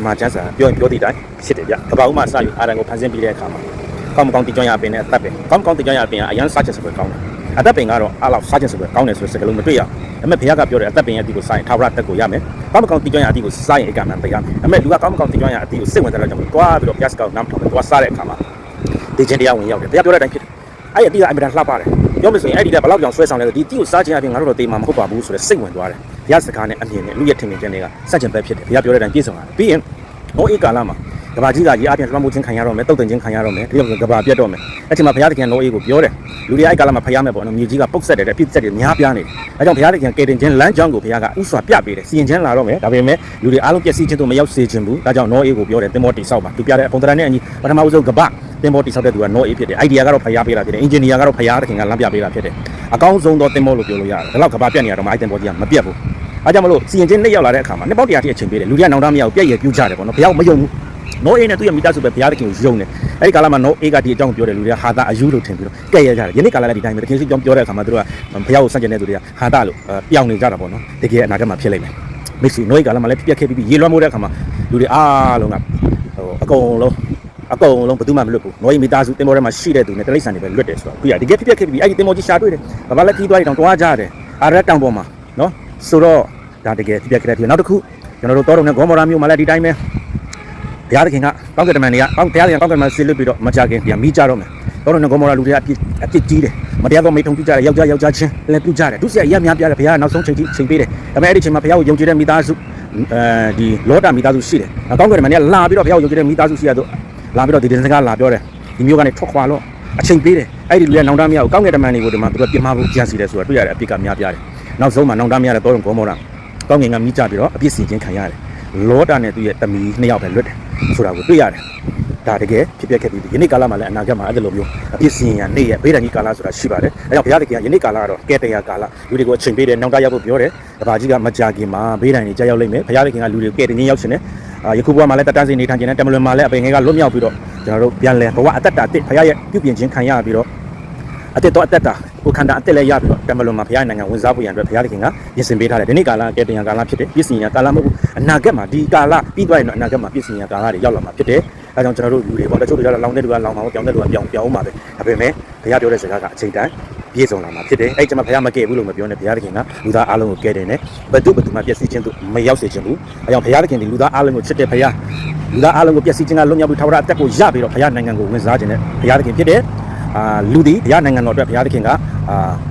တမန်ကျမ်းစာပြောရင်ပြောသည့်တိုင်ဖြစ်တယ်ဗျကဘာဦးမှစယူအာရန်ကိုဖန်ဆင်းပြီးတဲ့အခါမှာကောင်းမကောင်းတည်ကြွရပင်နဲ့အသက်ပင်ကောင်းမကောင်းတည်ကြွရပင်ကအရန်စားချက်စပွဲကောင်းတယ်အသက်ပင်ကတော့အားလောက်စားချက်စပွဲကောင်းတယ်ဆိုတဲ့စကားလုံးမတွေ့ရဘူးဒါပေမဲ့ဘုရားကပြောတယ်အသက်ပင်ရဲ့အတီကိုစားရင်ထာဝရတက်ကိုရမယ်ကောင်းမကောင်းတည်ကြွရအတီကိုစားရင်ဧကမှန်ပေးရမယ်ဒါပေမဲ့လူကကောင်းမကောင်းတည်ကြွရအတီကိုစိတ်ဝင်စားတော့ကြောင့်တွားပြီးတော့ဘုရားစကားကိုနားမထောင်ဘူးတွားစားတဲ့အခါမှာဒီချင်းတရားဝင်ရောက်တယ်ဘုရားပြောတဲ့အတိုင်းဖြစ်တယ်အဲ့ဒီအတီကအမြဲတမ်းလှပတယ်ပြောလို့ဆိုရင်အဲ့ဒီကဘလောက်ကြောင်ဆွဲဆောင်လဲဆိုဒီတီကိုစားခြင်းအပြင်ငါတို့တော့တေးမှာမဟုတ်ပါဘူးဆိုတဲ့စိတ်ဝင်သွားတယ် ဘုရားစကားနဲ့အမြင်နဲ့လူရဲ့ထင်မြင်ချက်တွေကစัจကျင်ပဲဖြစ်တယ်ဘုရားပြောတဲ့အတိုင်းပြည့်စုံလာတယ်ပြီးရင်ဟောဧကာလမှာကဘာကြီးကကြီးအပြင်လွှမ်းမိုးခြင်းခံရတော့မယ်တုတ်တင်ခြင်းခံရတော့မယ်ဒီလိုကဘာပြတ်တော့မယ်အဲ့ဒီမှာဘုရားသခင်နောအေးကိုပြောတယ်လူတွေအဲ့ကာလမှာဖျားမယ်ပေါ့နော်မြေကြီးကပုတ်ဆက်တယ်တဲ့ပြစ်ဆက်တယ်များပြားနေတယ်အဲကြောင့်ဘုရားသခင်ကယ်တင်ခြင်းလမ်းကြောင်းကိုဘုရားကဥစွာပြပေးတယ်စီရင်ခြင်းလာတော့မယ်ဒါပေမဲ့လူတွေအားလုံးပျက်စီးခြင်းတို့မရောက်စေခြင်းဘူးဒါကြောင့်နောအေးကိုပြောတယ်သင်္ဘောတိဆောက်ပါသူပြတဲ့အပုံသဏ္ဍာန်နဲ့အညီပထမဦးဆုံးကဘာသင်္ဘောတိဆောက်တဲ့သူကနောအေးဖြစ်တယ်အိုင်ဒီယာကတော့ဖျားပေးတာဖြစ်တယ်အင်ဂျင်နီယာကတော့ဖျားသခင်ကလမ်းပြပေးတာဖြစ်တယ်အကောင်းဆုံးသောသင်္ဘောလို့ပြောလို့ရတယ်ဒါတော့ကဘာပြတ်နေရတော့မှအဲ့သင်္ဘောကြီးကမပြတ်ဘူး အဲကြောင့်မလို့စီရင်ခြင်းနှစ်ရောက်လာတဲ့အခါမှာနှစ်ပေါက်တရာတိအချိန်ပေးတယ်လူတွေကနောင်တမရအောင်ပြည့်ရပြူကြတယ်ပေါ့နော်ဘုရားမယုံဘူးနောအေးနဲ့သူ့ရဲ့မိသားစုပဲဘုရားသခင်ကိုယုံတယ်အဲ့ဒီကာလမှာနောအေးကဒီအကြောင်းပြောတယ်လူတွေကဟာတာအယူလို့ထင်ပြီးတော့ကဲ့ရကြတယ်ယနေ့ကာလလည်းဒီတိုင်းပဲတခင်ရှိကြောင်းပြောတဲ့အခါမှာသူတို့ကဘုရားကိုစန့်ကျင်တဲ့သူတွေကဟာတာလို့ပျောင်နေကြတာပေါ့နော်တကယ်အနာဂတ်မှာဖြစ်လိမ့်မယ်မိတ်ဆွေနောအေးကာလမှာလည်းပြက်ခဲ့ပြီးရေလွှမ်းမိုးတဲ့အခါမှာလူတွေအားလုံးကဟိုအကုန်လုံးအကုန်လုံးဘယ်သူမှမလွတ်ဘူး။နောဤမိသားစုတင်မောထဲမှာရှိတဲ့သူနဲ့တိရစ္ဆာန်တွေပဲလွတ်တယ်ဆိုတော့ပြရတကယ်ဖြစ်ဖြစ်ခဲ့ပြီးအဲ့ဒီတင်မောကြီးရှာတွေ့တယ်။ဘာဘာလက်ကြီးသွားရင်တောင်တွားကြတယ်။အာရက်တောင်ပေါ်မှာနော် ဆိုတော့ဒါတကယ်ဖြစ်ဖြစ်ခဲ့တဲ့ဖြစ်နောက်တစ်ခုကျွန်တော်တို့တောတော်နဲ့ဂေါမောရာမျိုးမှာလည်းဒီတိုင်းပဲဘုရားသခင်ကကောင်းကင်တမန်တွေကကောင်းဘုရားသခင်ကောင်းကင်တမန်ဆစ်လွတ်ပြီးတော့မကြခင်ပြန်မိကြတော့မယ်တောတော်နဲ့ဂေါမောရာလူတွေကအပြစ်အပြစ်ကြီးတယ်မတရားသောမိထုံပြကြတယ်ယောက်ျားယောက်ျားချင်းလည်းပြကြတယ်သူစီအရများပြတယ်ဘုရားကနောက်ဆုံးချိန်ထိချိန်ပေးတယ်ဒါပေမဲ့အဲ့ဒီချိန်မှာဘုရားကိုယုံကြည်တဲ့မိသားစုအဲဒီလောတာမိသားစုရှိတယ်ကောင်းကင်တမန်တွေကလာပြီးတော့ဘုရားကိုယုံကြည်တဲ့မိသားစုရှိရတော့လာပြီးတော့ဒီတင်စကားလာပြောတယ်ဒီမျိုးကနေထွက်ခွာလို့အချိန်ပေးတယ်အဲ့ဒီလူရဲ့နောင်တမရကိုကောင်းကင်တမန်တွေကိုဒီမှာသူကပြင်မဖို့ကြံစီတယ်ဆိုတာတွေ့ရတယ်အပြစ်ကများပြားတယ် နောက်ဆုံးမှာနောင်တမရတဲ့တောတော်ဂေါမောရာကောင်းကင်ကမိကြပြီးတော့အပြစ်စင်ချင်းခံရတယ်လောတာနဲ့သူရဲ့တမီနှစ်ယောက်ပဲလွတ်တယ်ဆိုတာကိုတွေ့ရတယ်ဒါတကယ်ဖြစ်ပျက်ခဲ့ပြီးယနေ့ကာလမှာလည်းအနာဂတ်မှာအဲ့ဒီလိုမျိုးအပြစ်စင်ရနေ့ရဲ့ဘေးဒဏ်ကြီးကာလဆိုတာရှိပါတယ်အဲကြောင့်ဘုရားသခင်ကယနေ့ကာလကတော့ကဲတရားကာလလူတွေကိုအချိန်ပေးတယ်နောင်တရဖို့ပြောတယ်တပါကြီးကမကြခင်မှာဘေးဒဏ်ကြီးကြောက်ရောက်လိမ့်မယ်ဘုရားသခင်ကလူတွေကိုကဲတင်ချင်းရောက်ရှင်တယ်အာယခုဘဝမှာလည်းတတန်းစင်နေထိုင်ခြင်းနဲ့တမလွန်မှာလည်းအပင်ငယ်ကလွတ်မြောက်ပြီးတော့ကျွန်တော်တို့ပြန်လဲဘဝအသက်တာတစ်ဘုရားရဲ့ပြုပြင်ခြင်းခံရပြီးတော့ အသက်တော့အသက်တာကိုခန္ဓာအသက်လည်းရပြီးတော့တမလွန်မှာဘုရားနိုင်ငံဝင်စားဖို့ရန်အတွက်ဘုရားသခင်ကပြင်ဆင်ပေးထားတယ်ဒီနေ့ကာလကဲတင်ရကာလဖြစ်တယ်ပြည့်စင်ရကာလမဟုတ်ဘူးအနာဂတ်မှာဒီကာလပြီးသွားရင်တော့အနာဂတ်မှာပြည့်စင်ရကာလတွေရောက်လာမှာဖြစ်တယ်အဲကြောင့်ကျွန်တော်တို့လူတွေပေါ့တချို့တွေကလောင်တဲ့လူကလောင်မှာပေါ့ပြောင်းတဲ့လူကပြောင်းပြောင်းမှာပဲဒါပေမဲ့ဘုရားပြောတဲ့စကားကအချိန်တိုင်းပြည့်စုံလာမှာဖြစ်တယ်အဲ့ကျမှဘုရားမကဲဘူးလို့မပြောနဲ့ဘုရားသခင်ကလူသားအလုံးကိုကဲတယ်နဲ့ဘယ်သူဘယ်သူမှပျက်စီးခြင်းတို့မရောက်စေခြင်းဘူးအဲကြောင့်ဘုရားသခင်ဒီလူသားအလုံးကိုချစ်တဲ့ဘုရားလူသားအလုံးကိုပျက်စီးခြင်းကလွတ်မြောက်ပြီးထာဝရအသက်ကိုရပြီးတော့ဘုရားနိုင်ငံကိုဝင်စားခြင်းနဲ့ဘုရားသခင်ဖြစ်တယ် အာလူဒီဘုရားနိုင်ငံတော်အတွက်ဘုရားသခင်ကအာ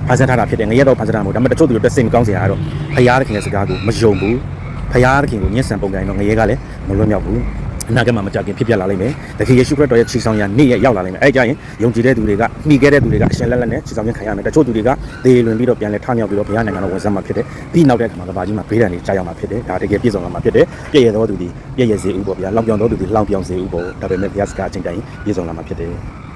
ဖန်ဆင်းထားတာဖြစ်တယ်ငရဲတော်ဖန်ဆင်းတာမဟုတ်ဒါပေမဲ့တချို့သူတွေတက်စိတ်မကောင်းစရာကတော့ဘုရားသခင်ရဲ့စကားကိုမယုံဘူးဘုရားသခင်ကိုညှဉ်းဆန်ပုံကန်တော့ငရဲကလည်းမလွတ်မြောက်ဘူးအနာဂတ်မှာမကြခင်ဖြစ်ပြလာလိမ့်မယ်။တခင်ယေရှုခရစ်တော်ရဲ့ခြေဆောင်ရာနေ့ရက်ရောက်လာလိမ့်မယ်။အဲကြရင်ယုံကြည်တဲ့သူတွေကနှီးခဲ့တဲ့သူတွေကအရှင်လက်လက်နဲ့ခြေဆောင်ခြင်းခံရမယ်။တချို့သူတွေကသေလွန်ပြီးတော့ပြန်လဲထမြောက်ပြီးတော့ဘုရားနိုင်ငံတော်ဝင်ဆက်မှာဖြစ်တယ်။ပြီးနောက်တဲ့အခါမှာကဘာကြီးမှာဘေးဒဏ်တွေကြာရောက်မှာဖြစ်တယ်။ဒါတကယ်ပြည့်စုံလာမှာဖြစ်တယ်။ပြည့်ရသောသူဒီပြည့်ရစေဥပေါ့ဗျာ။လောင်ပြောင်သောသူဒီလောင်ပြောင်စေဥပေါ့။ဒါပေမဲ့ဘုရားစကားအချိန်တိုင်းပြည့်စုံလာမှာဖြစ်တယ်။